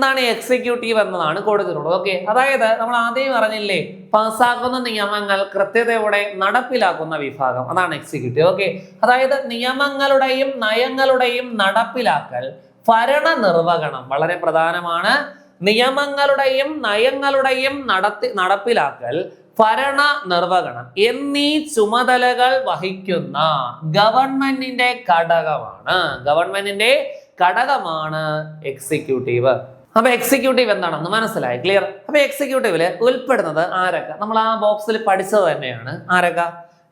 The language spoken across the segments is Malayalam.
എന്താണ് എക്സിക്യൂട്ടീവ് എന്നതാണ് കൊടുത്തിട്ടുള്ളത്. ഓക്കെ അതായത് നമ്മൾ ആദ്യം പറഞ്ഞില്ലേ പാസ്സാക്കുന്ന നിയമങ്ങൾ കൃത്യതയോടെ നടപ്പിലാക്കുന്ന വിഭാഗം. അതാണ് എക്സിക്യൂട്ടീവ് ഓക്കെ അതായത് നിയമങ്ങളുടെയും നയങ്ങളുടെയും നടപ്പിലാക്കൽ ഭരണ നിർവഹണം വളരെ പ്രധാനമാണ്. നിയമങ്ങളുടെയും നയങ്ങളുടെയും നടത്തി നടപ്പിലാക്കൽ ഭരണ നിർവഹണം എന്നീ ചുമതലകൾ വഹിക്കുന്ന ഗവൺമെന്റിന്റെ ഘടകമാണ്. ഗവൺമെന്റിന്റെ ഘടകമാണ് എക്സിക്യൂട്ടീവ് അപ്പൊ എക്സിക്യൂട്ടീവ് എന്താണെന്ന് മനസ്സിലായി ക്ലിയർ അപ്പൊ എക്സിക്യൂട്ടീവിൽ ഉൾപ്പെടുന്നത് ആരൊക്കെ? നമ്മൾ ആ ബോക്സിൽ പഠിച്ചത് തന്നെയാണ്. ആരൊക്കെ?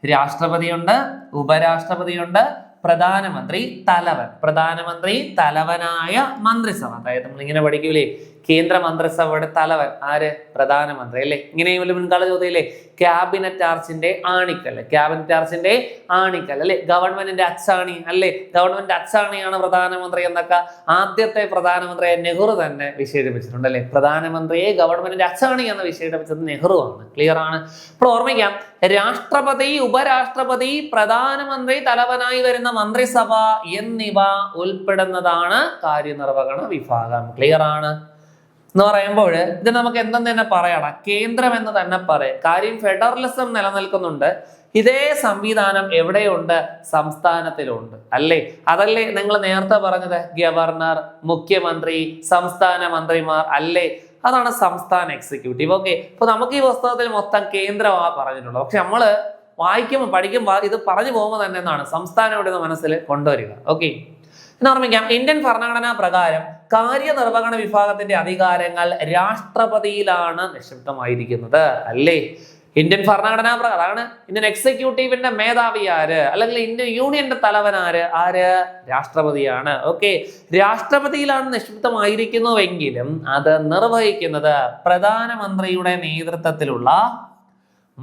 രാഷ്ട്രപതിയുണ്ട് ഉപരാഷ്ട്രപതിയുണ്ട് പ്രധാനമന്ത്രി തലവൻ. പ്രധാനമന്ത്രി തലവനായ മന്ത്രിസഭ. അതായത് നമ്മൾ ഇങ്ങനെ പഠിക്കൂലേ കേന്ദ്ര മന്ത്രിസഭയുടെ തലവൻ. ആര്? പ്രധാനമന്ത്രി അല്ലേ? ഇങ്ങനെയും വലിയ മുൻകാല ചോദ്യമില്ലേ ക്യാബിനറ്റ് ആർച്ചിന്റെ ആണിക്കൽ ക്യാബിനറ്റ് ആർച്ചിന്റെ ആണിക്കൽ അല്ലെ? ഗവൺമെന്റിന്റെ അച്ചാണി അല്ലേ? ഗവൺമെന്റ് അച്ചാണിയാണ് പ്രധാനമന്ത്രി എന്നൊക്കെ ആദ്യത്തെ പ്രധാനമന്ത്രിയെ നെഹ്റു തന്നെ വിശേഷിപ്പിച്ചിട്ടുണ്ട് അല്ലെ? പ്രധാനമന്ത്രിയെ ഗവൺമെന്റിന്റെ അച്ചാണി എന്ന് വിശേഷിപ്പിച്ചത് നെഹ്റു ആണ്. ക്ലിയർ ആണ്? അപ്പോൾ ഓർമ്മിക്കാം രാഷ്ട്രപതി ഉപരാഷ്ട്രപതി പ്രധാനമന്ത്രി തലവനായി വരുന്ന മന്ത്രിസഭ എന്നിവ ഉൾപ്പെടുന്നതാണ് കാര്യനിർവഹണ വിഭാഗം. ക്ലിയർ ആണ്? എന്ന് പറയുമ്പോൾ ഇത് നമുക്ക് എന്തെന്ന് തന്നെ പറയണം. കേന്ദ്രം എന്ന് തന്നെ പറയാം. കാര്യം ഫെഡറലിസം നിലനിൽക്കുന്നുണ്ട്. ഇതേ സംവിധാനം എവിടെയുണ്ട്? സംസ്ഥാനത്തിലുണ്ട്. അല്ലേ? അതല്ലേ നിങ്ങൾ നേരത്തെ പറഞ്ഞത്? ഗവർണർ മുഖ്യമന്ത്രി സംസ്ഥാന മന്ത്രിമാർ അല്ലേ? അതാണ് സംസ്ഥാന എക്സിക്യൂട്ടീവ് ഓക്കെ അപ്പൊ നമുക്ക് ഈ പുസ്തകത്തിൽ മൊത്തം കേന്ദ്രമാണ് പറഞ്ഞിട്ടുള്ളത്. പക്ഷെ നമ്മൾ വായിക്കുമ്പോൾ പഠിക്കുമ്പോൾ ഇത് പറഞ്ഞു പോകുമ്പോൾ തന്നെ എന്നാണ് സംസ്ഥാനം ഇവിടെ മനസ്സിൽ കൊണ്ടുവരിക. ഓക്കെ എന്ന് ഓർമ്മിക്കാം ഇന്ത്യൻ ഭരണഘടനാ പ്രകാരം കാര്യനിർവഹണ വിഭാഗത്തിന്റെ അധികാരങ്ങൾ രാഷ്ട്രപതിയിലാണ് നിക്ഷിപ്തമായിരിക്കുന്നത്. അല്ലേ? ഇന്ത്യൻ ഭരണഘടനാ പ്രകാരം അതാണ് ഇന്ത്യൻ എക്സിക്യൂട്ടീവിന്റെ മേധാവി ആര്? അല്ലെങ്കിൽ ഇന്ത്യൻ യൂണിയന്റെ തലവൻ ആര്? ആര്? രാഷ്ട്രപതിയാണ്. ഓക്കെ രാഷ്ട്രപതിയിലാണ് നിക്ഷിപ്തമായിരിക്കുന്നുവെങ്കിലും അത് നിർവഹിക്കുന്നത് പ്രധാനമന്ത്രിയുടെ നേതൃത്വത്തിലുള്ള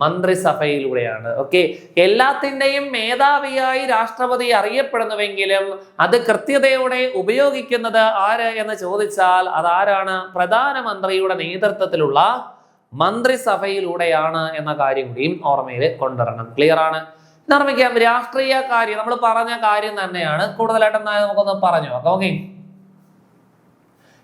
മന്ത്രിസഭയിലൂടെയാണ്. ഓക്കെ എല്ലാത്തിന്റെയും മേധാവിയായി രാഷ്ട്രപതി അറിയപ്പെടുന്നുവെങ്കിലും അത് കൃത്യതയോടെ ഉപയോഗിക്കുന്നത് ആര് എന്ന് ചോദിച്ചാൽ അതാരാണ്? പ്രധാനമന്ത്രിയുടെ നേതൃത്വത്തിലുള്ള മന്ത്രിസഭയിലൂടെയാണ് എന്ന കാര്യം കൂടിയും ഓർമ്മയിൽ കൊണ്ടുവരണം. ക്ലിയർ ആണ്? നിർമ്മിക്കാം രാഷ്ട്രീയ കാര്യം നമ്മൾ പറഞ്ഞ കാര്യം തന്നെയാണ്. കൂടുതലായിട്ട് നമുക്കൊന്ന് പറഞ്ഞു നോക്കാം ഓക്കെ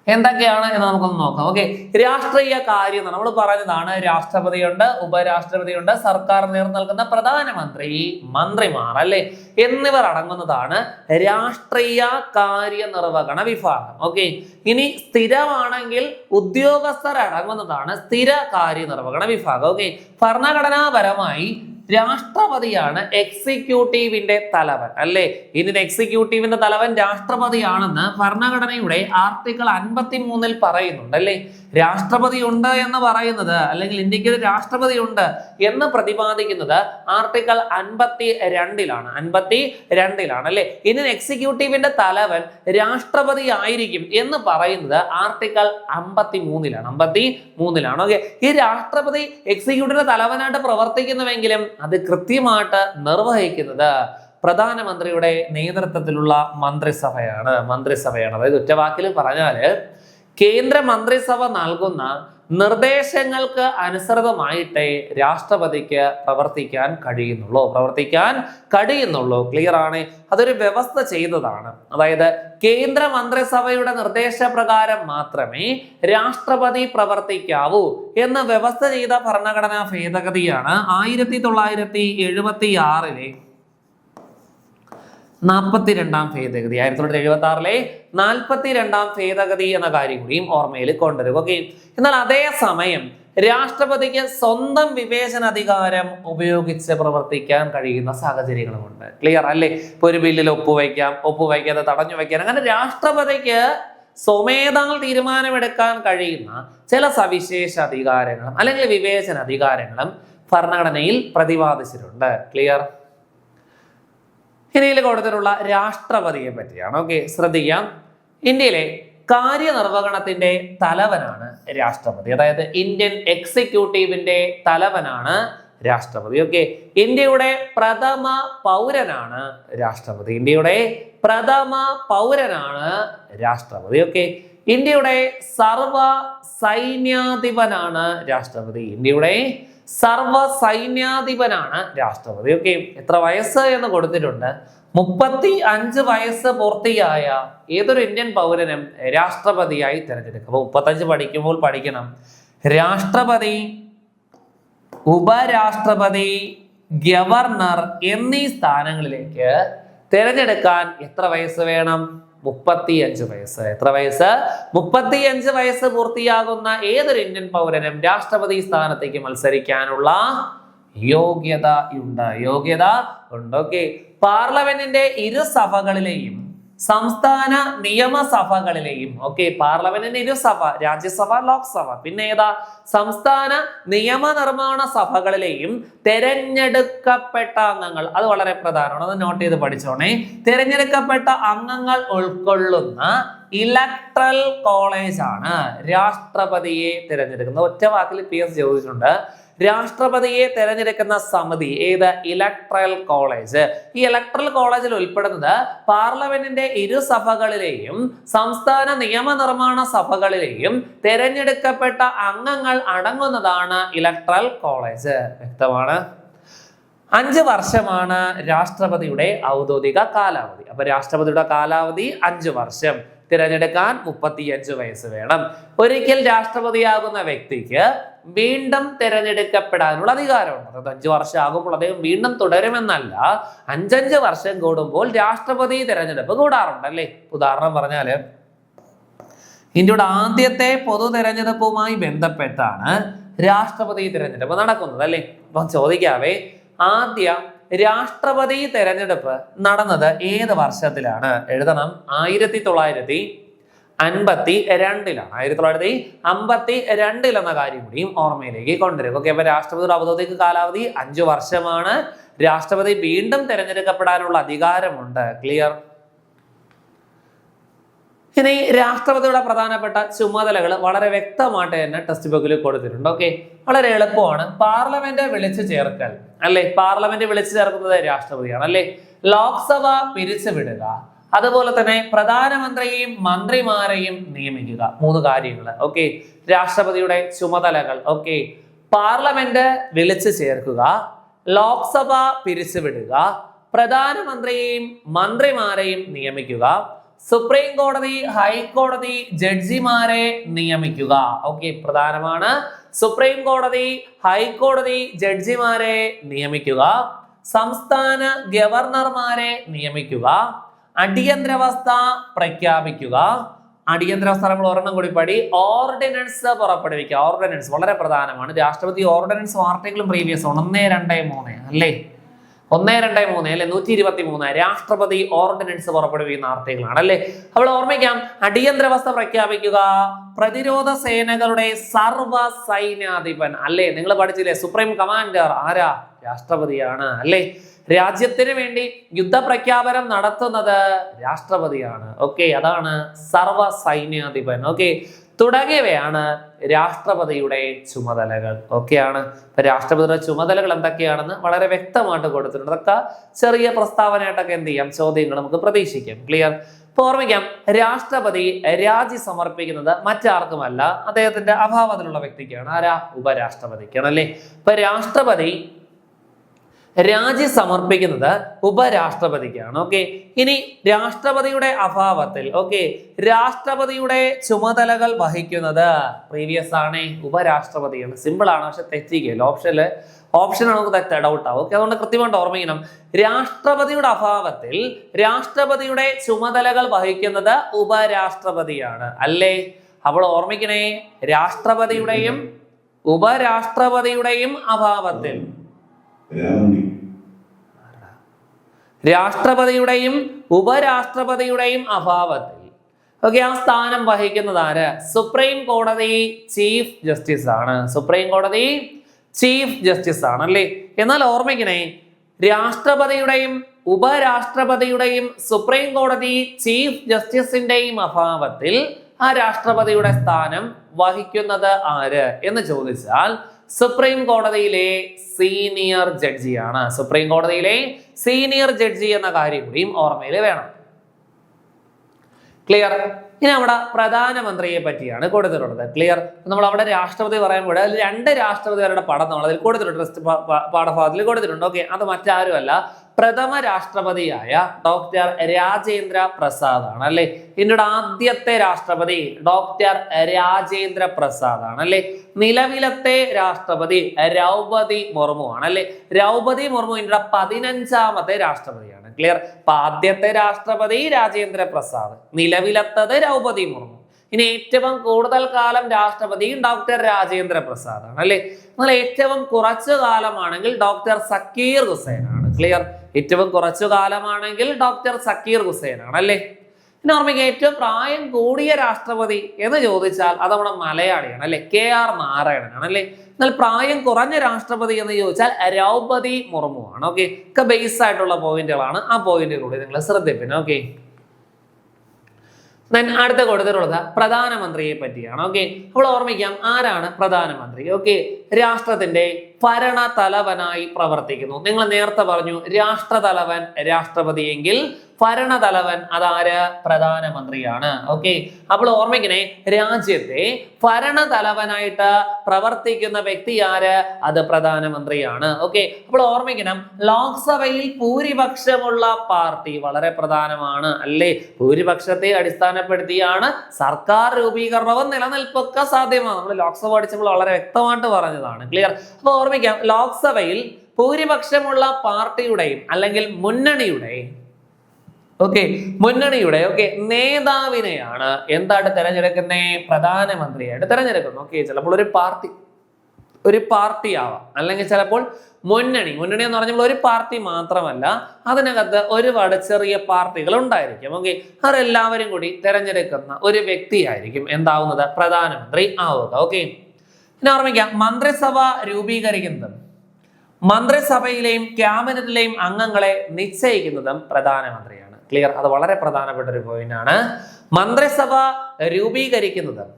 എന്തൊക്കെയാണ് എന്ന് നമുക്കൊന്ന് നോക്കാം. ഓക്കെ രാഷ്ട്രീയ കാര്യം നമ്മൾ പറഞ്ഞതാണ്. രാഷ്ട്രപതിയുണ്ട് ഉപരാഷ്ട്രപതിയുണ്ട് സർക്കാർ നേർന്നൽകുന്ന പ്രധാനമന്ത്രി മന്ത്രിമാർ അല്ലെ? എന്നിവർ അടങ്ങുന്നതാണ് രാഷ്ട്രീയ കാര്യനിർവഹണ വിഭാഗം. ഓക്കെ ഇനി സ്ഥിരമാണെങ്കിൽ ഉദ്യോഗസ്ഥർ അടങ്ങുന്നതാണ് സ്ഥിര കാര്യനിർവഹണ വിഭാഗം. ഓക്കെ ഭരണഘടനാപരമായി രാഷ്ട്രപതിയാണ് എക്സിക്യൂട്ടീവിന്റെ തലവൻ അല്ലേ? ഇതിന് എക്സിക്യൂട്ടീവിന്റെ തലവൻ രാഷ്ട്രപതിയാണെന്ന് ഭരണഘടനയുടെ ആർട്ടിക്കിൾ അൻപത്തി മൂന്നിൽ പറയുന്നുണ്ട് അല്ലേ? രാഷ്ട്രപതി ഉണ്ട് എന്ന് പറയുന്നത് അല്ലെങ്കിൽ ഇന്ത്യയ്ക്ക് ഒരു രാഷ്ട്രപതി ഉണ്ട് എന്ന് പ്രതിപാദിക്കുന്നത് ആർട്ടിക്കിൾ അൻപത്തി രണ്ടിലാണ് അൻപത്തി രണ്ടിലാണ് അല്ലെ? ഇന്ത്യൻ എക്സിക്യൂട്ടീവിന്റെ തലവൻ രാഷ്ട്രപതി ആയിരിക്കും എന്ന് പറയുന്നത് ആർട്ടിക്കിൾ അമ്പത്തി മൂന്നിലാണ് അമ്പത്തി മൂന്നിലാണ് ഓക്കെ? ഈ രാഷ്ട്രപതി എക്സിക്യൂട്ടീവിന്റെ തലവനായിട്ട് പ്രവർത്തിക്കുന്നുവെങ്കിലും അത് കൃത്യമായിട്ട് നിർവഹിക്കുന്നത് പ്രധാനമന്ത്രിയുടെ നേതൃത്വത്തിലുള്ള മന്ത്രിസഭയാണ്. മന്ത്രിസഭയാണ്. അതായത് ഒറ്റവാക്കിൽ പറഞ്ഞാൽ കേന്ദ്ര മന്ത്രിസഭ നൽകുന്ന നിർദ്ദേശങ്ങൾക്ക് അനുസൃതമായിട്ടേ രാഷ്ട്രപതിക്ക് പ്രവർത്തിക്കാൻ കഴിയുന്നുള്ളൂ. പ്രവർത്തിക്കാൻ കഴിയുന്നുള്ളൂ. ക്ലിയർ ആണ്? അതൊരു വ്യവസ്ഥ ചെയ്തതാണ്. അതായത് കേന്ദ്ര മന്ത്രിസഭയുടെ നിർദ്ദേശപ്രകാരം മാത്രമേ രാഷ്ട്രപതി പ്രവർത്തിക്കാവൂ എന്ന് വ്യവസ്ഥ ചെയ്ത ഭരണഘടനാ ഭേദഗതിയാണ് ആയിരത്തി തൊള്ളായിരത്തി എഴുപത്തി ആറിലെ നാൽപ്പത്തിരണ്ടാം ഭേദഗതി. ആയിരത്തി തൊള്ളായിരത്തി എഴുപത്തി ആറിലെ നാൽപ്പത്തിരണ്ടാം ഭേദഗതി എന്ന കാര്യം കൂടിയും ഓർമ്മയിൽ കൊണ്ടുവരികയും. എന്നാൽ അതേ സമയം രാഷ്ട്രപതിക്ക് സ്വന്തം വിവേചനാധികാരം ഉപയോഗിച്ച് പ്രവർത്തിക്കാൻ കഴിയുന്ന സാഹചര്യങ്ങളുമുണ്ട്. ക്ലിയർ അല്ലേ? ഇപ്പൊ ഒരു ബില്ലിൽ ഒപ്പുവയ്ക്കാം ഒപ്പുവയ്ക്കാതെ തടഞ്ഞു വയ്ക്കാൻ. അങ്ങനെ രാഷ്ട്രപതിക്ക് സ്വമേധാൽ തീരുമാനമെടുക്കാൻ കഴിയുന്ന ചില സവിശേഷ അധികാരങ്ങളും അല്ലെങ്കിൽ വിവേചന അധികാരങ്ങളും ഭരണഘടനയിൽ പ്രതിപാദിച്ചിട്ടുണ്ട്. ക്ലിയർ ഇന്ത്യയിൽ കൊടുത്തിട്ടുള്ള രാഷ്ട്രപതിയെ പറ്റിയാണ്. ഓക്കെ ശ്രദ്ധിക്കാം ഇന്ത്യയിലെ കാര്യനിർവഹണത്തിന്റെ തലവനാണ് രാഷ്ട്രപതി. അതായത് ഇന്ത്യൻ എക്സിക്യൂട്ടീവിന്റെ തലവനാണ് രാഷ്ട്രപതി. ഓക്കെ ഇന്ത്യയുടെ പ്രഥമ പൗരനാണ് രാഷ്ട്രപതി. ഇന്ത്യയുടെ പ്രഥമ പൗരനാണ് രാഷ്ട്രപതി. ഓക്കെ ഇന്ത്യയുടെ സർവ സൈന്യാധിപനാണ് രാഷ്ട്രപതി. ഇന്ത്യയുടെ സർവ സൈന്യാധിപനാണ് രാഷ്ട്രപതി. ഓക്കെ എത്ര വയസ്സ് എന്ന് കൊടുത്തിട്ടുണ്ട്? മുപ്പത്തി അഞ്ച് വയസ്സ് പൂർത്തിയായ ഏതൊരു ഇന്ത്യൻ പൗരനും രാഷ്ട്രപതിയായി തിരഞ്ഞെടുക്കും. അപ്പൊ മുപ്പത്തഞ്ച് പഠിക്കുമ്പോൾ പഠിക്കണം. രാഷ്ട്രപതി ഉപരാഷ്ട്രപതി ഗവർണർ എന്നീ സ്ഥാനങ്ങളിലേക്ക് തിരഞ്ഞെടുക്കാൻ എത്ര വയസ്സ് വേണം? മുപ്പത്തിയഞ്ച് വയസ്സ്. എത്ര വയസ്സ്? മുപ്പത്തിയഞ്ച് വയസ്സ് പൂർത്തിയാകുന്ന ഏതൊരു ഇന്ത്യൻ പൗരനും രാഷ്ട്രപതി സ്ഥാനത്തേക്ക് മത്സരിക്കാനുള്ള യോഗ്യത ഉണ്ട്. യോഗ്യത ഉണ്ട്? ഓക്കെ പാർലമെന്റിന്റെ ഇരു സഭകളിലെയും സംസ്ഥാന നിയമസഭകളിലെയും ഓക്കെ പാർലമെന്റിന്റെ ഇരുസഭ രാജ്യസഭ ലോക്സഭ പിന്നെ ഏതാ? സംസ്ഥാന നിയമനിർമ്മാണ സഭകളിലെയും തെരഞ്ഞെടുക്കപ്പെട്ട അംഗങ്ങൾ അത് വളരെ പ്രധാനമാണ് അത് നോട്ട് ചെയ്ത് പഠിച്ചോണേ. തെരഞ്ഞെടുക്കപ്പെട്ട അംഗങ്ങൾ ഉൾക്കൊള്ളുന്ന ഇലക്ട്രൽ കോളേജാണ് രാഷ്ട്രപതിയെ തിരഞ്ഞെടുക്കുന്നത്. ഒറ്റ വാക്കിൽ പി എസ് ചോദിച്ചിട്ടുണ്ട് രാഷ്ട്രപതിയെ തെരഞ്ഞെടുക്കുന്ന സമിതി ഏത്? ഇലക്ട്രൽ കോളേജ് ഈ ഇലക്ട്രൽ കോളേജിൽ ഉൾപ്പെടുന്നത് പാർലമെന്റിന്റെ ഇരു സഭകളിലെയും സംസ്ഥാന നിയമനിർമ്മാണ സഭകളിലെയും തെരഞ്ഞെടുക്കപ്പെട്ട അംഗങ്ങൾ അടങ്ങുന്നതാണ് ഇലക്ട്രൽ കോളേജ് വ്യക്തമാണ്. അഞ്ച് വർഷമാണ് രാഷ്ട്രപതിയുടെ ഔദ്യോഗിക കാലാവധി. അപ്പൊ രാഷ്ട്രപതിയുടെ കാലാവധി അഞ്ച് വർഷം. തിരഞ്ഞെടുക്കാൻ മുപ്പത്തിയഞ്ച് വയസ്സ് വേണം. ഒരിക്കൽ രാഷ്ട്രപതിയാകുന്ന വ്യക്തിക്ക് വീണ്ടും തിരഞ്ഞെടുക്കപ്പെടാനുള്ള അധികാരമുണ്ട്. അതായത് അഞ്ച് വർഷം ആകുമ്പോൾ അദ്ദേഹം വീണ്ടും തുടരുമെന്നല്ല അഞ്ചഞ്ച് വർഷം കൂടുമ്പോൾ രാഷ്ട്രപതി തിരഞ്ഞെടുപ്പ് കൂടാറുണ്ട് അല്ലേ? ഉദാഹരണം പറഞ്ഞാൽ ഇന്ത്യയുടെ ആദ്യത്തെ പൊതു തിരഞ്ഞെടുപ്പുമായി ബന്ധപ്പെട്ടാണ് രാഷ്ട്രപതി തിരഞ്ഞെടുപ്പ് നടക്കുന്നത് അല്ലേ? അപ്പം ചോദിക്കാവേ ആദ്യ രാഷ്ട്രപതി തെരഞ്ഞെടുപ്പ് നടന്നത് ഏത് വർഷത്തിലാണ്? എഴുതണം. ആയിരത്തി തൊള്ളായിരത്തി അൻപത്തി രണ്ടിലാണ് ആയിരത്തി തൊള്ളായിരത്തി അമ്പത്തി രണ്ടിൽ എന്ന കാര്യം കൂടിയും ഓർമ്മയിലേക്ക് കൊണ്ടുവരും. ഓക്കെ അപ്പൊ രാഷ്ട്രപതിയുടെ ഔദ്യോഗിക കാലാവധി അഞ്ചു വർഷമാണ്. രാഷ്ട്രപതി വീണ്ടും തിരഞ്ഞെടുക്കപ്പെടാനുള്ള അധികാരമുണ്ട്. ക്ലിയർ ഇനി രാഷ്ട്രപതിയുടെ പ്രധാനപ്പെട്ട ചുമതലകൾ വളരെ വ്യക്തമായിട്ട് തന്നെ ടെക്സ്റ്റ് ബുക്കിൽ കൊടുത്തിട്ടുണ്ട്. ഓക്കെ വളരെ എളുപ്പമാണ്. പാർലമെന്റ് വിളിച്ചു ചേർക്കൽ അല്ലെ? പാർലമെന്റ് വിളിച്ചു ചേർക്കുന്നത് രാഷ്ട്രപതിയാണ് അല്ലെ? ലോക്സഭ പിരിച്ചുവിടുക അതുപോലെ തന്നെ പ്രധാനമന്ത്രിയെയും മന്ത്രിമാരെയും നിയമിക്കുക. മൂന്ന് കാര്യങ്ങൾ. ഓക്കെ രാഷ്ട്രപതിയുടെ ചുമതലകൾ. ഓക്കെ പാർലമെന്റ് വിളിച്ചു ചേർക്കുക ലോക്സഭ പിരിച്ചുവിടുക പ്രധാനമന്ത്രിയെയും മന്ത്രിമാരെയും നിയമിക്കുക സുപ്രീം കോടതി ഹൈക്കോടതി ജഡ്ജിമാരെ നിയമിക്കുക. ഓക്കെ പ്രധാനമാണ്. സുപ്രീം കോടതി ഹൈക്കോടതി ജഡ്ജിമാരെ നിയമിക്കുക. സംസ്ഥാന ഗവർണർമാരെ നിയമിക്കുക. അടിയന്തരാവസ്ഥ പ്രഖ്യാപിക്കുക. അടിയന്തരാവസ്ഥ നമ്മൾ ഒരെണ്ണം കൂടി പടി. ഓർഡിനൻസ് പുറപ്പെടുവിക്കുക. ഓർഡിനൻസ് വളരെ പ്രധാനമാണ്. രാഷ്ട്രപതി ഓർഡിനൻസ് ആർട്ടിക്കിളും പ്രീവിയസ് ഒന്നേ രണ്ടേ മൂന്ന് അല്ലേ? ഒന്ന് രണ്ട് മൂന്ന് അല്ലെ? നൂറ്റി ഇരുപത്തി മൂന്ന് രാഷ്ട്രപതി ഓർഡിനൻസ് പുറപ്പെടുവിക്കുന്ന ആർട്ടികളാണ് അല്ലെ? അവൾ ഓർമ്മിക്കാം അടിയന്തരാവസ്ഥ പ്രഖ്യാപിക്കുക. പ്രതിരോധ സേനകളുടെ സർവ സൈന്യാധിപൻ അല്ലേ? നിങ്ങൾ പഠിച്ചില്ലേ? സുപ്രീം കമാൻഡർ ആരാ? രാഷ്ട്രപതിയാണ് അല്ലേ? രാജ്യത്തിന് വേണ്ടി യുദ്ധപ്രഖ്യാപനം നടത്തുന്നത് രാഷ്ട്രപതിയാണ്. ഓക്കെ അതാണ് സർവ സൈന്യാധിപൻ ഓക്കെ തുടങ്ങിയവയാണ് രാഷ്ട്രപതിയുടെ ചുമതലകൾ. ഒക്കെയാണ് ഇപ്പൊ രാഷ്ട്രപതിയുടെ ചുമതലകൾ എന്തൊക്കെയാണെന്ന് വളരെ വ്യക്തമായിട്ട് കൊടുത്തിട്ടുണ്ട്. അതൊക്കെ ചെറിയ പ്രസ്താവനയായിട്ടൊക്കെ എന്ത് ചെയ്യാം? ചോദ്യങ്ങൾ നമുക്ക് പ്രതീക്ഷിക്കാം. ക്ലിയർ ഇപ്പൊ ഓർമ്മിക്കാം രാഷ്ട്രപതി രാജി സമർപ്പിക്കുന്നത് മറ്റാർക്കുമല്ല അദ്ദേഹത്തിന്റെ അഭാവത്തിലുള്ള വ്യക്തിക്കാണ്. ആരാ? ഉപരാഷ്ട്രപതിക്കാണ് അല്ലേ? ഇപ്പൊ രാഷ്ട്രപതി രാജി സമർപ്പിക്കുന്നത് ഉപരാഷ്ട്രപതിക്കാണ്. ഓക്കെ. ഇനി രാഷ്ട്രപതിയുടെ അഭാവത്തിൽ ഓക്കെ. രാഷ്ട്രപതിയുടെ ചുമതലകൾ വഹിക്കുന്നത് പ്രീവിയസ് ആണ് ഉപരാഷ്ട്രപതിയാണ്. സിമ്പിൾ ആണ് പക്ഷെ തെറ്റിക്കുകയല്ലോ ഓപ്ഷനിൽ ഓപ്ഷൻ നമുക്ക് തെറ്റ ഡൗട്ട് ആവും ഓക്കെ അതുകൊണ്ട് കൃത്യമായിട്ട് ഓർമ്മിക്കണം. രാഷ്ട്രപതിയുടെ അഭാവത്തിൽ രാഷ്ട്രപതിയുടെ ചുമതലകൾ വഹിക്കുന്നത് ഉപരാഷ്ട്രപതിയാണ്. അല്ലേ? അപ്പോൾ ഓർമ്മിക്കണേ രാഷ്ട്രപതിയുടെയും ഉപരാഷ്ട്രപതിയുടെയും അഭാവത്തിൽ രാഷ്ട്രപതിയുടെയും ഉപരാഷ്ട്രപതിയുടെയും അഭാവത്തിൽ. ഓക്കെ ആ സ്ഥാനം വഹിക്കുന്നത് ആര്? സുപ്രീം കോടതി ചീഫ് ജസ്റ്റിസ് ആണ്. സുപ്രീം കോടതി ചീഫ് ജസ്റ്റിസ് ആണ് അല്ലേ? എന്നാൽ ഓർമ്മിക്കണേ രാഷ്ട്രപതിയുടെയും ഉപരാഷ്ട്രപതിയുടെയും സുപ്രീം കോടതി ചീഫ് ജസ്റ്റിസിന്റെയും അഭാവത്തിൽ ആ രാഷ്ട്രപതിയുടെ സ്ഥാനം വഹിക്കുന്നത് ആര്? എന്ന് ചോദിച്ചാൽ സുപ്രീം കോടതിയിലെ സീനിയർ ജഡ്ജിയാണ്. സുപ്രീം കോടതിയിലെ സീനിയർ ജഡ്ജി എന്ന കാര്യം കൂടിയും ഓർമ്മയിൽ വേണം. ക്ലിയർ? ഇനി അവിടെ പ്രധാനമന്ത്രിയെ പറ്റിയാണ് കൊടുത്തിട്ടുള്ളത്. ക്ലിയർ? നമ്മൾ അവിടെ രാഷ്ട്രപതി പറയുമ്പോൾ അതിൽ രണ്ട് രാഷ്ട്രപതിമാരുടെ പടം നമ്മൾ അതിൽ കൊടുത്തിട്ടുണ്ട്. പാഠഭാഗത്തിൽ കൊടുത്തിട്ടുണ്ട്. ഓക്കെ അത് മറ്റാരുമല്ല. പ്രഥമ രാഷ്ട്രപതിയായ ഡോക്ടർ രാജേന്ദ്ര പ്രസാദ് ആണ് അല്ലെ? ഇന്ത്യയുടെ ആദ്യത്തെ രാഷ്ട്രപതി ഡോക്ടർ രാജേന്ദ്ര പ്രസാദ് ആണ് അല്ലെ? നിലവിലത്തെ രാഷ്ട്രപതി ദ്രൗപതി മുർമു ആണ് അല്ലെ? ദ്രൗപതി മുർമു ഇന്ത്യയുടെ പതിനഞ്ചാമത്തെ രാഷ്ട്രപതിയാണ് ക്ലിയർ അപ്പൊ ആദ്യത്തെ രാഷ്ട്രപതി രാജേന്ദ്ര പ്രസാദ് നിലവിലത്തത് ദ്രൗപതി മുർമു. ഇനി ഏറ്റവും കൂടുതൽ കാലം രാഷ്ട്രപതി ഡോക്ടർ രാജേന്ദ്ര പ്രസാദ് ആണ് അല്ലെ? എന്നാൽ ഏറ്റവും കുറച്ചു കാലമാണെങ്കിൽ ഡോക്ടർ സക്കീർ ഹുസൈൻ ആണ് ക്ലിയർ ഏറ്റവും കുറച്ചു കാലമാണെങ്കിൽ ഡോക്ടർ സക്കീർ ആണല്ലേ അല്ലേ പിന്നെ ഓർമ്മിക്കുക ഏറ്റവും പ്രായം കൂടിയ രാഷ്ട്രപതി എന്ന് ചോദിച്ചാൽ അത് നമ്മുടെ മലയാളിയാണ് അല്ലെ കെ ആർ നാരായണനാണ് അല്ലെ എന്നാൽ പ്രായം കുറഞ്ഞ രാഷ്ട്രപതി എന്ന് ചോദിച്ചാൽ ദ്രൗപതി മുർമു ആണ് ഓക്കെ ഒക്കെ ബേസ് ആയിട്ടുള്ള പോയിന്റുകളാണ്. ആ പോയിന്റുകളൂടെ നിങ്ങൾ ശ്രദ്ധിപ്പിന് ഓക്കെ അടുത്ത കൊടുത്തിട്ടുള്ളത് പ്രധാനമന്ത്രിയെ പറ്റിയാണ്. ഓക്കെ അപ്പോൾ ഓർമ്മിക്കാം ആരാണ് പ്രധാനമന്ത്രി? ഓക്കെ രാഷ്ട്രത്തിന്റെ ഭരണ തലവനായി പ്രവർത്തിക്കുന്നു. നിങ്ങൾ നേരത്തെ പറഞ്ഞു രാഷ്ട്രതലവൻ രാഷ്ട്രപതി എങ്കിൽ ഭരണതലവൻ അതാര്? പ്രധാനമന്ത്രിയാണ്. ഓക്കെ അപ്പോൾ ഓർമ്മിക്കണേ രാജ്യത്തെ ഭരണതലവനായിട്ട് പ്രവർത്തിക്കുന്ന വ്യക്തി ആര്? അത് പ്രധാനമന്ത്രിയാണ്. ഓക്കെ അപ്പോൾ ഓർമ്മിക്കണം ലോക്സഭയിൽ ഭൂരിപക്ഷമുള്ള പാർട്ടി വളരെ പ്രധാനമാണ് അല്ലേ? ഭൂരിപക്ഷത്തെ അടിസ്ഥാനപ്പെടുത്തിയാണ് സർക്കാർ രൂപീകരണവും നിലനിൽപ്പൊക്കെ സാധ്യമാണ്. നമ്മൾ ലോക്സഭ അടിച്ചപ്പോൾ വളരെ വ്യക്തമായിട്ട് പറഞ്ഞതാണ് ക്ലിയർ അപ്പോൾ ഓർമ്മിക്കാം ലോക്സഭയിൽ ഭൂരിപക്ഷമുള്ള പാർട്ടിയുടെയും അല്ലെങ്കിൽ മുന്നണിയുടെയും ഓക്കെ മുന്നണിയുടെ ഓക്കെ നേതാവിനെയാണ് എന്താണ് തെരഞ്ഞെടുക്കുന്നത് പ്രധാനമന്ത്രിയായിട്ട് തെരഞ്ഞെടുക്കുന്നു ഓക്കെ ചിലപ്പോൾ ഒരു പാർട്ടി ഒരു പാർട്ടി ആവാം അല്ലെങ്കിൽ ചിലപ്പോൾ മുന്നണി മുന്നണി എന്ന് പറഞ്ഞപ്പോൾ ഒരു പാർട്ടി മാത്രമല്ല അതിനകത്ത് ഒരുപാട് ചെറിയ പാർട്ടികൾ ഉണ്ടായിരിക്കും. ഓക്കെ അവരെല്ലാവരും കൂടി തിരഞ്ഞെടുക്കുന്ന ഒരു വ്യക്തിയായിരിക്കും എന്താവുന്നത്? പ്രധാനമന്ത്രി ആവുക. ഓക്കെ പിന്നെ ഓർമ്മിക്കാം മന്ത്രിസഭ രൂപീകരിക്കുന്നതും മന്ത്രിസഭയിലെയും ക്യാബിനറ്റിലെയും അംഗങ്ങളെ നിശ്ചയിക്കുന്നതും പ്രധാനമന്ത്രിയാണ്. ക്ലിയർ അത് വളരെ പ്രധാനപ്പെട്ട ഒരു പോയിന്റ് ആണ്. മന്ത്രിസഭ രൂപീകരിക്കുന്നതും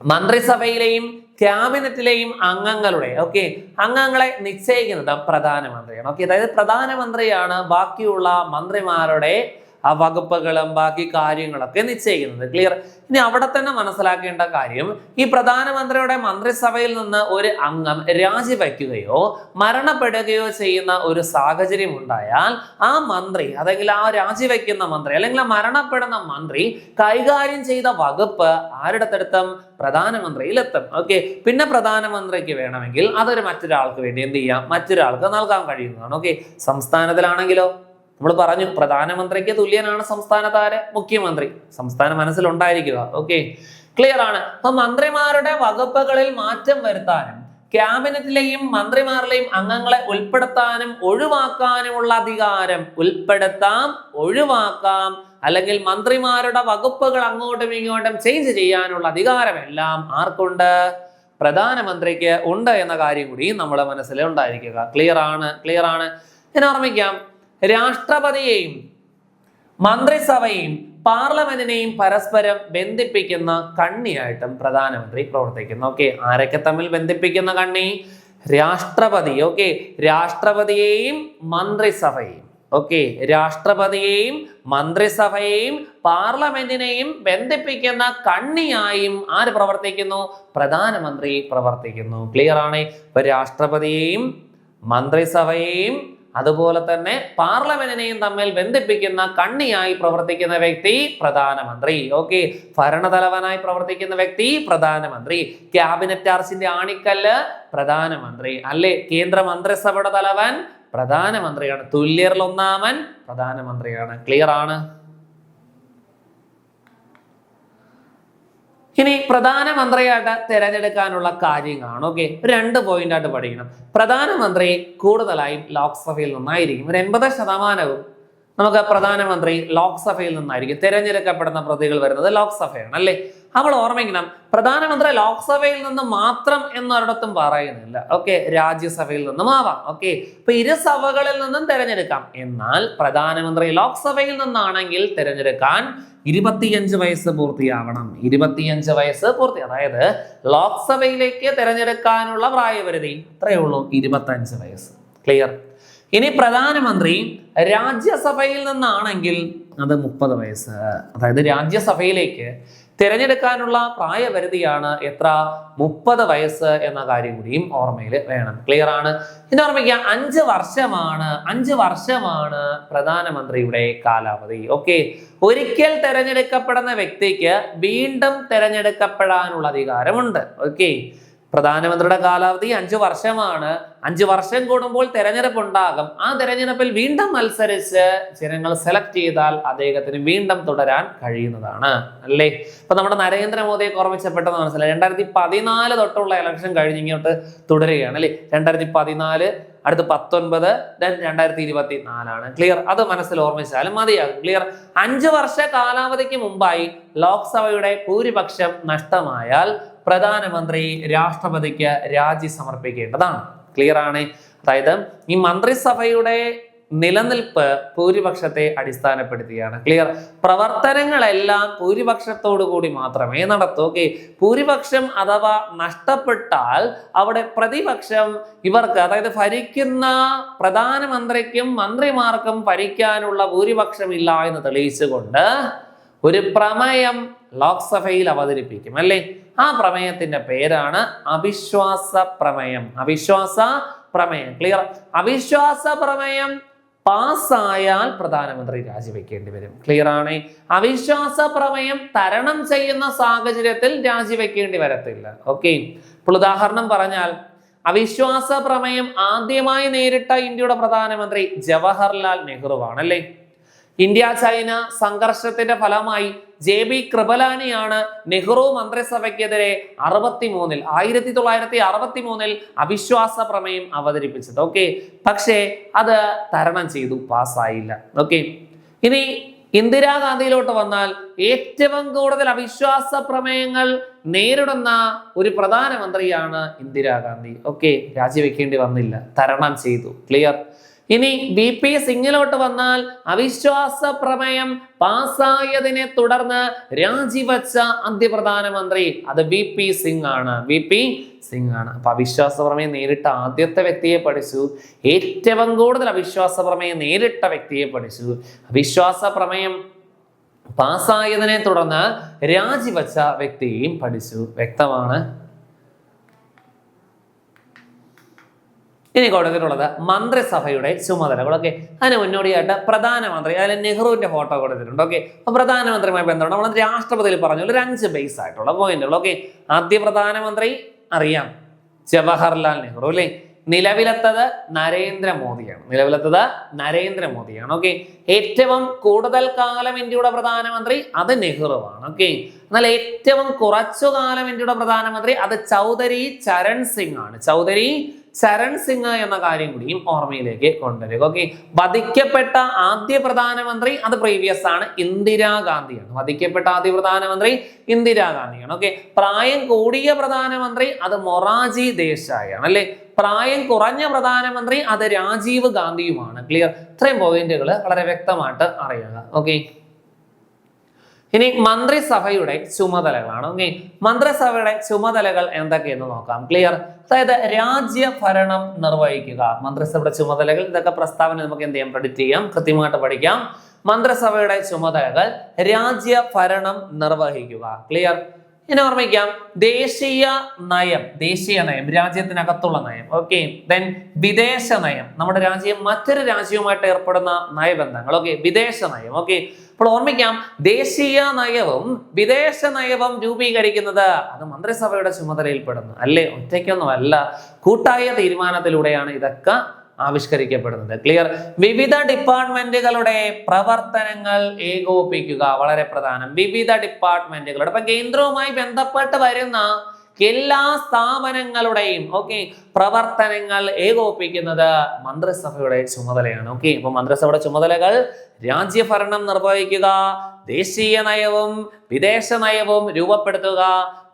മന്ത്രിസഭയിലെയും ക്യാബിനറ്റിലെയും അംഗങ്ങളുടെ ഓക്കെ അംഗങ്ങളെ നിശ്ചയിക്കുന്നത് പ്രധാനമന്ത്രിയാണ്. ഓക്കെ അതായത് പ്രധാനമന്ത്രിയാണ് ബാക്കിയുള്ള മന്ത്രിമാരുടെ ആ വകുപ്പുകളും ബാക്കി കാര്യങ്ങളൊക്കെ നിശ്ചയിക്കുന്നത് ക്ലിയർ ഇനി അവിടെ തന്നെ മനസ്സിലാക്കേണ്ട കാര്യം ഈ പ്രധാനമന്ത്രിയുടെ മന്ത്രിസഭയിൽ നിന്ന് ഒരു അംഗം രാജിവെക്കുകയോ മരണപ്പെടുകയോ ചെയ്യുന്ന ഒരു സാഹചര്യം ഉണ്ടായാൽ ആ മന്ത്രി അല്ലെങ്കിൽ ആ രാജിവെക്കുന്ന മന്ത്രി അല്ലെങ്കിൽ ആ മരണപ്പെടുന്ന മന്ത്രി കൈകാര്യം ചെയ്ത വകുപ്പ് ആരുടെ പ്രധാനമന്ത്രിയിൽ എത്തും ഓക്കെ പിന്നെ പ്രധാനമന്ത്രിക്ക് വേണമെങ്കിൽ അതൊരു മറ്റൊരാൾക്ക് വേണ്ടി എന്ത് ചെയ്യാം? മറ്റൊരാൾക്ക് നൽകാൻ കഴിയുന്നതാണ്. ഓക്കെ സംസ്ഥാനത്തിലാണെങ്കിലോ നമ്മൾ പറഞ്ഞു പ്രധാനമന്ത്രിക്ക് തുല്യനാണ് സംസ്ഥാനത്താര് മുഖ്യമന്ത്രി. സംസ്ഥാനം മനസ്സിലുണ്ടായിരിക്കുക. ഓക്കെ ക്ലിയർ ആണ്. അപ്പൊ മന്ത്രിമാരുടെ വകുപ്പുകളിൽ മാറ്റം വരുത്താനും ക്യാബിനറ്റിലെയും മന്ത്രിമാരിലെയും അംഗങ്ങളെ ഉൾപ്പെടുത്താനും ഒഴിവാക്കാനുമുള്ള അധികാരം ഉൾപ്പെടുത്താം ഒഴിവാക്കാം അല്ലെങ്കിൽ മന്ത്രിമാരുടെ വകുപ്പുകൾ അങ്ങോട്ടും ഇങ്ങോട്ടും ചേഞ്ച് ചെയ്യാനുള്ള അധികാരമെല്ലാം ആർക്കുണ്ട്? പ്രധാനമന്ത്രിക്ക് ഉണ്ട് എന്ന കാര്യം കൂടി നമ്മുടെ മനസ്സിൽ ഉണ്ടായിരിക്കുക. ക്ലിയർ ആണ്. ക്ലിയർ ആണ്. ഞാൻ ഓർമ്മിക്കാം. രാഷ്ട്രപതിയെയും മന്ത്രിസഭയെയും പാർലമെന്റിനെയും പരസ്പരം ബന്ധിപ്പിക്കുന്ന കണ്ണിയായിട്ടും പ്രധാനമന്ത്രി പ്രവർത്തിക്കുന്നു. ഓക്കെ ആരൊക്കെ തമ്മിൽ ബന്ധിപ്പിക്കുന്ന കണ്ണി? രാഷ്ട്രപതി. ഓക്കെ രാഷ്ട്രപതിയെയും മന്ത്രിസഭയെയും. ഓക്കെ രാഷ്ട്രപതിയെയും മന്ത്രിസഭയെയും പാർലമെന്റിനെയും ബന്ധിപ്പിക്കുന്ന കണ്ണിയായും ആര് പ്രവർത്തിക്കുന്നു? പ്രധാനമന്ത്രി പ്രവർത്തിക്കുന്നു. ക്ലിയർ ആണ്? ഇപ്പൊ രാഷ്ട്രപതിയെയും മന്ത്രിസഭയെയും അതുപോലെ തന്നെ പാർലമെന്റിനെയും തമ്മിൽ ബന്ധിപ്പിക്കുന്ന കണ്ണിയായി പ്രവർത്തിക്കുന്ന വ്യക്തി പ്രധാനമന്ത്രി. ഓക്കെ ഭരണതലവനായി പ്രവർത്തിക്കുന്ന വ്യക്തി പ്രധാനമന്ത്രി. ക്യാബിനറ്റ് ആർസിന്റെ ആണിക്കല്ല് പ്രധാനമന്ത്രി. അല്ലെ? കേന്ദ്ര മന്ത്രിസഭയുടെ തലവൻ പ്രധാനമന്ത്രിയാണ്. തുല്യരിൽ ഒന്നാമൻ പ്രധാനമന്ത്രിയാണ്. ക്ലിയർ ആണ്? ഇനി പ്രധാനമന്ത്രിയായിട്ട് തിരഞ്ഞെടുക്കാനുള്ള കാര്യങ്ങളാണ്. ഓക്കെ രണ്ട് പോയിന്റ് ആയിട്ട് പഠിക്കണം. പ്രധാനമന്ത്രി കൂടുതലായും ലോക്സഭയിൽ നിന്നായിരിക്കും. ഒരു എൺപത് ശതമാനവും നമുക്ക് പ്രധാനമന്ത്രി ലോക്സഭയിൽ നിന്നായിരിക്കും. തിരഞ്ഞെടുക്കപ്പെടുന്ന പ്രതികൾ വരുന്നത് ലോക്സഭയാണ് അല്ലേ? അവൾ ഓർമ്മിക്കണം പ്രധാനമന്ത്രി ലോക്സഭയിൽ നിന്ന് മാത്രം എന്നൊരിടത്തും പറയുന്നില്ല. ഓക്കെ രാജ്യസഭയിൽ നിന്നും ആവാം. ഓക്കെ ഇപ്പൊ ഇരുസഭകളിൽ നിന്നും തിരഞ്ഞെടുക്കാം. എന്നാൽ പ്രധാനമന്ത്രി ലോക്സഭയിൽ നിന്നാണെങ്കിൽ തിരഞ്ഞെടുക്കാൻ ഇരുപത്തിയഞ്ച് വയസ്സ് പൂർത്തിയാവണം. ഇരുപത്തിയഞ്ച് വയസ്സ് പൂർത്തി അതായത് ലോക്സഭയിലേക്ക് തിരഞ്ഞെടുക്കാനുള്ള പ്രായപരിധി അത്രയേ ഉള്ളൂ ഇരുപത്തഞ്ച് വയസ്സ്. ക്ലിയർ ഇനി പ്രധാനമന്ത്രി രാജ്യസഭയിൽ നിന്നാണെങ്കിൽ അത് മുപ്പത് വയസ്സ്. അതായത് രാജ്യസഭയിലേക്ക് തിരഞ്ഞെടുക്കാനുള്ള പ്രായപരിധിയാണ് എത്ര? മുപ്പത് വയസ്സ് എന്ന കാര്യം കൂടിയും ഓർമ്മയിൽ വേണം. ക്ലിയർ ആണ്? ഇന്ന് ഓർമ്മിക്കുക അഞ്ച് വർഷമാണ് അഞ്ച് വർഷമാണ് പ്രധാനമന്ത്രിയുടെ കാലാവധി. ഓക്കെ ഒരിക്കൽ തെരഞ്ഞെടുക്കപ്പെടുന്ന വ്യക്തിക്ക് വീണ്ടും തെരഞ്ഞെടുക്കപ്പെടാനുള്ള അധികാരമുണ്ട്. ഓക്കെ പ്രധാനമന്ത്രിയുടെ കാലാവധി അഞ്ചു വർഷമാണ്. അഞ്ചു വർഷം കൂടുമ്പോൾ തെരഞ്ഞെടുപ്പ് ഉണ്ടാകും. ആ തെരഞ്ഞെടുപ്പിൽ വീണ്ടും മത്സരിച്ച് ജനങ്ങൾ സെലക്ട് ചെയ്താൽ അദ്ദേഹത്തിന് വീണ്ടും തുടരാൻ കഴിയുന്നതാണ്. അല്ലേ? ഇപ്പൊ നമ്മുടെ നരേന്ദ്രമോദിയെ ഓർമ്മിച്ചപ്പെട്ടെന്ന് മനസ്സിലായി. രണ്ടായിരത്തി പതിനാല് തൊട്ടുള്ള ഇലക്ഷൻ കഴിഞ്ഞ് ഇങ്ങോട്ട് തുടരുകയാണ് അല്ലേ? രണ്ടായിരത്തി പതിനാല് അടുത്ത് പത്തൊൻപത് ദെൻ രണ്ടായിരത്തി ഇരുപത്തി നാലാണ് ക്ലിയർ അത് മനസ്സിൽ ഓർമ്മിച്ചാലും മതിയാകും. ക്ലിയർ അഞ്ച് വർഷ കാലാവധിക്ക് മുമ്പായി ലോക്സഭയുടെ ഭൂരിപക്ഷം നഷ്ടമായാൽ പ്രധാനമന്ത്രി രാഷ്ട്രപതിക്ക് രാജി സമർപ്പിക്കേണ്ടതാണ്. ക്ലിയർ ആണ്? അതായത് ഈ മന്ത്രിസഭയുടെ നിലനിൽപ്പ് ഭൂരിപക്ഷത്തെ അടിസ്ഥാനപ്പെടുത്തിയാണ്. ക്ലിയർ പ്രവർത്തനങ്ങളെല്ലാം ഭൂരിപക്ഷത്തോടു കൂടി മാത്രമേ നടത്തൂ. ഓക്കെ ഭൂരിപക്ഷം അഥവാ നഷ്ടപ്പെട്ടാൽ അവിടെ പ്രതിപക്ഷം ഇവർക്ക് അതായത് ഭരിക്കുന്ന പ്രധാനമന്ത്രിക്കും മന്ത്രിമാർക്കും ഭരിക്കാനുള്ള ഭൂരിപക്ഷമില്ല എന്ന് തെളിയിച്ചുകൊണ്ട് ഒരു പ്രമേയം ലോക്സഭയിൽ അവതരിപ്പിക്കും. അല്ലേ? ആ പ്രമേയത്തിന്റെ പേരാണ് അവിശ്വാസ പ്രമേയം അവിശ്വാസ പ്രമേയം ക്ലിയർ അവിശ്വാസ പ്രമേയം പാസ്സായാൽ പ്രധാനമന്ത്രി രാജിവെക്കേണ്ടി വരും. ക്ലിയർ ആണ്? അവിശ്വാസ പ്രമേയം തരണം ചെയ്യുന്ന സാഹചര്യത്തിൽ രാജിവെക്കേണ്ടി വരത്തില്ല. ഓക്കെ ഇപ്പോൾ ഉദാഹരണം പറഞ്ഞാൽ അവിശ്വാസ പ്രമേയം ആദ്യമായി നേരിട്ട ഇന്ത്യയുടെ പ്രധാനമന്ത്രി ജവഹർലാൽ നെഹ്റുവാണ് അല്ലേ? ഇന്ത്യ ചൈന സംഘർഷത്തിന്റെ ഫലമായി ജെ ബി കൃപലാനിയാണ് നെഹ്റു മന്ത്രിസഭയ്ക്കെതിരെ അറുപത്തി മൂന്നിൽ ആയിരത്തി തൊള്ളായിരത്തി അറുപത്തി മൂന്നിൽ അവിശ്വാസ പ്രമേയം അവതരിപ്പിച്ചത്. ഓക്കെ? പക്ഷേ അത് തരണം ചെയ്തു പാസ്സായില്ല. ഓക്കെ? ഇനി ഇന്ദിരാഗാന്ധിയിലോട്ട് വന്നാൽ ഏറ്റവും കൂടുതൽ അവിശ്വാസ പ്രമേയങ്ങൾ നേരിടുന്ന ഒരു പ്രധാനമന്ത്രിയാണ് ഇന്ദിരാഗാന്ധി. ഓക്കെ? രാജിവെക്കേണ്ടി വന്നില്ല. തരണം ചെയ്തു. ക്ലിയർ? ഇനി ബി പി സിംഗിലോട്ട് വന്നാൽ അവിശ്വാസ പ്രമേയം പാസ്സായതിനെ തുടർന്ന് രാജിവെച്ച ആദ്യ പ്രധാനമന്ത്രി അത് ബി പി സിംഗ് ആണ് ബി പി സിംഗ് ആണ് അപ്പൊ അവിശ്വാസ പ്രമേയം നേരിട്ട ആദ്യത്തെ വ്യക്തിയെ പഠിച്ചു. ഏറ്റവും കൂടുതൽ അവിശ്വാസ പ്രമേയം നേരിട്ട വ്യക്തിയെ പഠിച്ചു. അവിശ്വാസ പ്രമേയം പാസ്സായതിനെ തുടർന്ന് രാജിവെച്ച വ്യക്തിയെയും പഠിച്ചു. വ്യക്തമാണ്? ഇനി കൊടുത്തിട്ടുള്ളത് മന്ത്രിസഭയുടെ ചുമതലകളൊക്കെ അതിന് മുന്നോടിയായിട്ട് പ്രധാനമന്ത്രി അതിൽ നെഹ്റുവിന്റെ ഫോട്ടോ കൊടുത്തിട്ടുണ്ട്. ഓക്കെ. അപ്പൊ പ്രധാനമന്ത്രിയുമായി ബന്ധപ്പെട്ട് നമ്മൾ രാഷ്ട്രപതിയിൽ പറഞ്ഞ ഒരു അഞ്ച് ബേസ് ആയിട്ടുള്ള പോയിന്റുകൾ ഓക്കെ. ആദ്യ പ്രധാനമന്ത്രി അറിയാം. ജവഹർലാൽ നെഹ്റു അല്ലേ? നിലവിലെത്തത് നരേന്ദ്രമോദിയാണ് നിലവിലെത്തത് നരേന്ദ്രമോദിയാണ് ഓക്കെ ഏറ്റവും കൂടുതൽ കാലം ഇന്ത്യയുടെ പ്രധാനമന്ത്രി അത് നെഹ്റുവാണ്. ഓക്കെ എന്നാൽ ഏറ്റവും കുറച്ചു കാലം ഇന്ത്യയുടെ പ്രധാനമന്ത്രി അത് ചൗധരി ചരൺ സിംഗ് ആണ്. ചൗധരി ചരൺ സിംഗ് എന്ന കാര്യം കൂടിയും ഓർമ്മയിലേക്ക് കൊണ്ടുവരിക. ഓക്കെ വധിക്കപ്പെട്ട ആദ്യ പ്രധാനമന്ത്രി അത് പ്രീവിയസ് ആണ്. ഇന്ദിരാഗാന്ധിയാണ് വധിക്കപ്പെട്ട ആദ്യ പ്രധാനമന്ത്രി ഇന്ദിരാഗാന്ധിയാണ് ഓക്കെ പ്രായം കൂടിയ പ്രധാനമന്ത്രി അത് മൊറാജി ദേശായാണ് അല്ലെ? പ്രായം കുറഞ്ഞ പ്രധാനമന്ത്രി അത് രാജീവ് ഗാന്ധിയുമാണ്. ക്ലിയർ ഇത്രയും പോയിന്റുകൾ വളരെ വ്യക്തമായിട്ട് അറിയുക. ഓക്കെ ഇനി മന്ത്രിസഭയുടെ ചുമതലകളാണ്. ഓക്കെ മന്ത്രിസഭയുടെ ചുമതലകൾ എന്തൊക്കെയെന്ന് നോക്കാം. ക്ലിയർ അതായത് രാജ്യഭരണം നിർവഹിക്കുക. മന്ത്രിസഭയുടെ ചുമതലകൾ ഇതൊക്കെ പ്രസ്താവന നമുക്ക് എന്ത് ചെയ്യാം? പ്രഡിക്റ്റ് ചെയ്യാം. കൃത്യമായിട്ട് പഠിക്കാം. മന്ത്രിസഭയുടെ ചുമതലകൾ രാജ്യഭരണം നിർവഹിക്കുക. ക്ലിയർ ഇനി ഓർമ്മിക്കാം. ദേശീയ നയം ദേശീയ നയം രാജ്യത്തിനകത്തുള്ള നയം. ഓക്കെ ദെൻ വിദേശ നയം. നമ്മുടെ രാജ്യം മറ്റൊരു രാജ്യവുമായിട്ട് ഏർപ്പെടുന്ന നയബന്ധങ്ങൾ. ഓക്കെ വിദേശ നയം. ഓക്കെ അപ്പോൾ ഓർമ്മിക്കാം ദേശീയ നയവും വിദേശ നയവും രൂപീകരിക്കുന്നത് അത് മന്ത്രിസഭയുടെ ചുമതലയിൽപ്പെടുന്നു. അല്ലേ? ഒറ്റയ്ക്കൊന്നുമല്ല. കൂട്ടായ തീരുമാനത്തിലൂടെയാണ് ഇതൊക്കെ ആവിഷ്കരിക്കപ്പെടുന്നത്. ക്ലിയർ വിവിധ ഡിപ്പാർട്ട്മെന്റുകളുടെ പ്രവർത്തനങ്ങൾ ഏകോപിപ്പിക്കുക വളരെ പ്രധാനം. വിവിധ ഡിപ്പാർട്ട്മെന്റുകളുടെ. അപ്പൊ കേന്ദ്രവുമായി ബന്ധപ്പെട്ട് വരുന്ന എല്ലാ സ്ഥാപനങ്ങളുടെയും ഓക്കെ പ്രവർത്തനങ്ങൾ ഏകോപിപ്പിക്കുന്നത് മന്ത്രിസഭയുടെ ചുമതലയാണ് ഓക്കെ അപ്പൊ മന്ത്രിസഭയുടെ ചുമതലകൾ രാജ്യഭരണം നിർവഹിക്കുക ദേശീയ നയവും വിദേശ നയവും രൂപപ്പെടുത്തുക.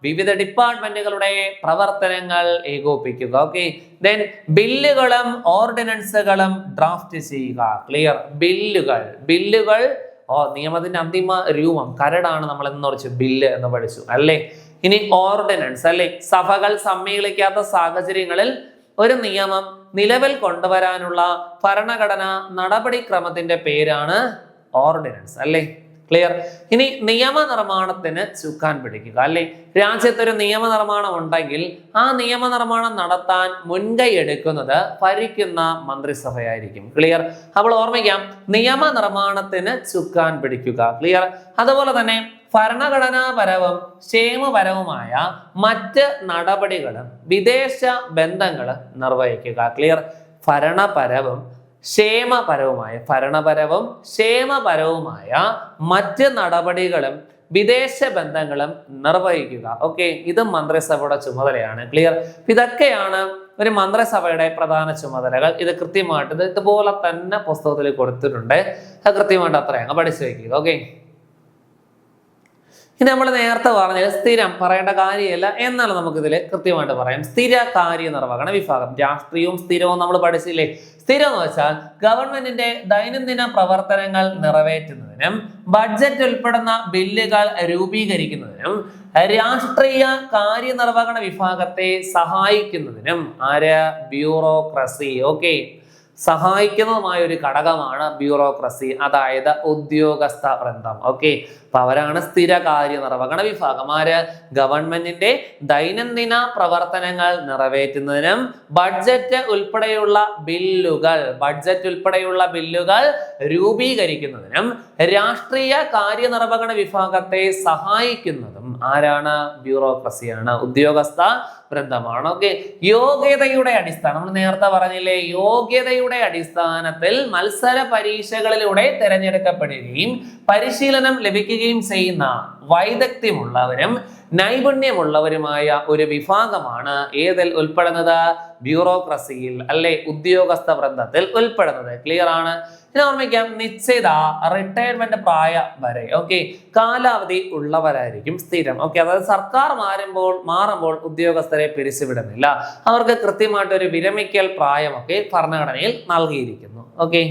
വിവിധ ഡിപ്പാർട്ട്മെന്റുകളുടെ പ്രവർത്തനങ്ങൾ ഏകോപിക്കുക ഓക്കെ ദെൻ ബില്ലുകളും ഓർഡിനൻസുകളും ഡ്രാഫ്റ്റ് ചെയ്യുക. ക്ലിയർ ബില്ലുകൾ. ബില്ലുകൾ ഓ നിയമത്തിന്റെ അന്തിമ രൂപം. കരടാണ് നമ്മൾ എന്ന് കുറച്ച് ബില്ല് എന്ന് പഠിച്ചു. അല്ലേ? ഇനി ഓർഡിനൻസ് അല്ലെ? സഭകൾ സമ്മേളിക്കാത്ത സാഹചര്യങ്ങളിൽ ഒരു നിയമം നിലവിൽ കൊണ്ടുവരാനുള്ള ഭരണഘടന നടപടിക്രമത്തിന്റെ പേരാണ് ഓർഡിനൻസ് അല്ലേ? ക്ലിയർ ഇനി നിയമനിർമ്മാണത്തിന് ചുക്കാൻ പിടിക്കുക. അല്ലെ? രാജ്യത്തൊരു നിയമനിർമ്മാണം ഉണ്ടെങ്കിൽ ആ നിയമനിർമ്മാണം നടത്താൻ മുൻകൈ എടുക്കുന്നത് ഭരിക്കുന്ന മന്ത്രിസഭയായിരിക്കും. ക്ലിയർ അപ്പോൾ ഓർമ്മിക്കാം നിയമനിർമ്മാണത്തിന് ചുക്കാൻ പിടിക്കുക. ക്ലിയർ അതുപോലെ തന്നെ ഭരണഘടനാപരവും ക്ഷേമപരവുമായ മറ്റ് നടപടികളും വിദേശ ബന്ധങ്ങൾ നിർവഹിക്കുക. ക്ലിയർ ഭരണപരവും ക്ഷേമപരവുമായ ഭരണപരവും ക്ഷേമപരവുമായ മറ്റ് നടപടികളും വിദേശ ബന്ധങ്ങളും നിർവഹിക്കുക. ഓക്കെ ഇത് മന്ത്രിസഭയുടെ ചുമതലയാണ്. ക്ലിയർ ഇതൊക്കെയാണ് ഒരു മന്ത്രിസഭയുടെ പ്രധാന ചുമതലകൾ. ഇത് കൃത്യമായിട്ട് ഇത് ഇതുപോലെ തന്നെ പുസ്തകത്തിൽ കൊടുത്തിട്ടുണ്ട്. അത് കൃത്യമായിട്ട് അത്രയും. പഠിച്ചു വയ്ക്കുക. ഓക്കെ ഇത് നമ്മൾ നേരത്തെ പറഞ്ഞത് സ്ഥിരം പറയേണ്ട കാര്യമല്ല എന്നാലും നമുക്കിതിൽ കൃത്യമായിട്ട് പറയാം. സ്ഥിര കാര്യ നിർവഹണ വിഭാഗം. രാഷ്ട്രീയവും സ്ഥിരവും നമ്മൾ പഠിച്ചില്ലേ? സ്ഥിരം എന്ന് വെച്ചാൽ ഗവൺമെന്റിന്റെ ദൈനംദിന പ്രവർത്തനങ്ങൾ നിറവേറ്റുന്നതിനും ബഡ്ജറ്റ് ഉൾപ്പെടുന്ന ബില്ലുകൾ രൂപീകരിക്കുന്നതിനും രാഷ്ട്രീയ കാര്യനിർവഹണ വിഭാഗത്തെ സഹായിക്കുന്നതിനും ആര്? ബ്യൂറോക്രസി ഓക്കെ സഹായിക്കുന്നതുമായ ഒരു ഘടകമാണ് ബ്യൂറോക്രസി. അതായത് ഉദ്യോഗസ്ഥ വൃന്ദം. ഓക്കെ? അപ്പൊ അവരാണ് സ്ഥിര കാര്യനിർവഹണ വിഭാഗം. ആര്? ഗവൺമെന്റിന്റെ ദൈനംദിന പ്രവർത്തനങ്ങൾ നിറവേറ്റുന്നതിനും ബഡ്ജറ്റ് ഉൾപ്പെടെയുള്ള ബില്ലുകൾ ബഡ്ജറ്റ് ഉൾപ്പെടെയുള്ള ബില്ലുകൾ രൂപീകരിക്കുന്നതിനും രാഷ്ട്രീയ കാര്യനിർവഹണ വിഭാഗത്തെ സഹായിക്കുന്നതും ആരാണ്? ബ്യൂറോക്രസിയാണ്. ഉദ്യോഗസ്ഥ വൃന്ദമാണ് ഓക്കെ. യോഗ്യതയുടെ അടിസ്ഥാനം നമ്മൾ നേരത്തെ പറഞ്ഞില്ലേ യോഗ്യതയുടെ അടിസ്ഥാനത്തിൽ മത്സര പരീക്ഷകളിലൂടെ തിരഞ്ഞെടുക്കപ്പെടുകയും പരിശീലനം ലഭിക്കുകയും ചെയ്യുന്ന വൈദഗ്ധ്യമുള്ളവരും നൈപുണ്യമുള്ളവരുമായ ഒരു വിഭാഗമാണ് ഏതിൽ ഉൾപ്പെടുന്നത്? ബ്യൂറോക്രസിയിൽ അല്ലെ? ഉദ്യോഗസ്ഥ വൃന്ദത്തിൽ ഉൾപ്പെടുന്നത്. ക്ലിയർ ആണ്? ഇനി ഓർമ്മിക്കാം നിശ്ചിത റിട്ടയർമെന്റ് പ്രായ വരെ. ഓക്കെ കാലാവധി ഉള്ളവരായിരിക്കും സ്ഥിരം. ഓക്കെ അതായത് സർക്കാർ മാറുമ്പോൾ മാറുമ്പോൾ ഉദ്യോഗസ്ഥരെ പിരിച്ചുവിടുന്നില്ല. അവർക്ക് കൃത്യമായിട്ട് ഒരു വിരമിക്കൽ പ്രായമൊക്കെ ഭരണഘടനയിൽ നൽകിയിരിക്കുന്നു. ഓക്കെ